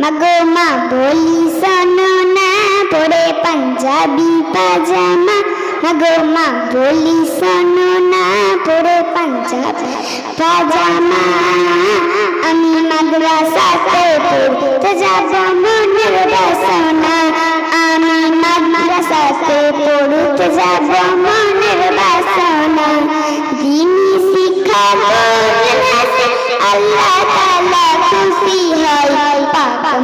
মাগো, মা, বলি শোনো না, পরে পাঞ্জাবি পাজামা। মাগো, মা, বলি না, পরে পাঞ্জাবি পাজামা। আমি মাদ্রাসাতে পড়তে যাব, মনের বাসনা। আমি মাদ্রাসাতে পড়তে যাব, মনের বাসনা।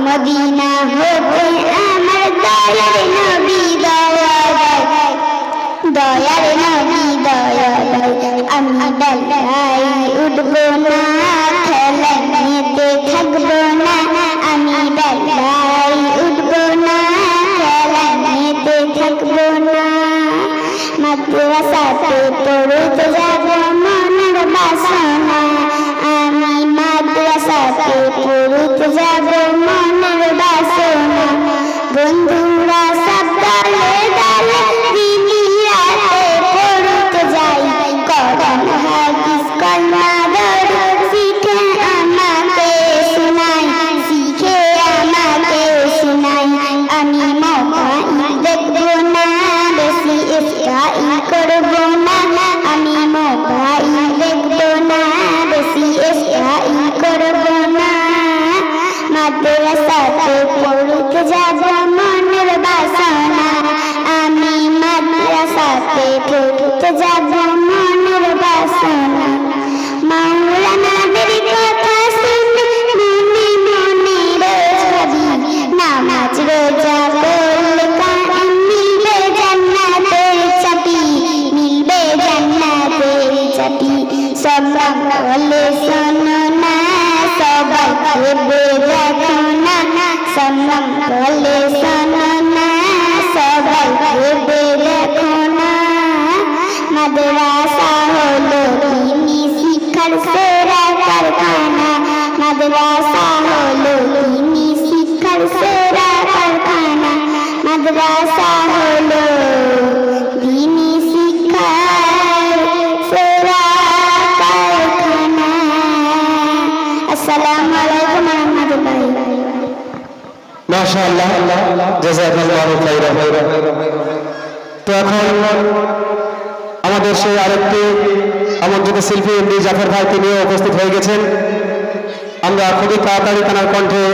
মদিনা হতে আমার দয়ার নবী দয়া দেয় দয়ার নবী দয়া আমি ডালাই উঠবো না খেলাতে থাকব না। আমি ডালাই উঠবো না খেলাতে থাকব না। মাদ্রাসাতে পড়তে যাব মনের বাসনা। আমি মাদ্রাসাতে পড়তে যাব মাদ্রাসাতে পড়তে যাব মনের বাসনা। আমি মাদ্রাসাতে পড়তে যাব মনের বাসনা। মাওলানাদের কথা শুনে মনে মনে রোজ ভাবি, নামাজ রোজা করলে কায়েম মিলবে জান্নাতের চাবি। মিলবে জান্নাতের চাবি। সবাই বলে শোনো না, সবাই ভেবে सनम बोले सनम सबै होलो दीनी शिखर से रहकर खाना। मदरासा होलो दीनी शिखर से रहकर खाना। मदरासा होलो दीनी शिखर से আমাদের সেই আরেকটি আমন্ত্রিত শিল্পী এমডি জাফর ভাই তিনিও উপস্থিত হয়ে গেছেন। আমরা খুবই তাড়াতাড়ি তার কণ্ঠে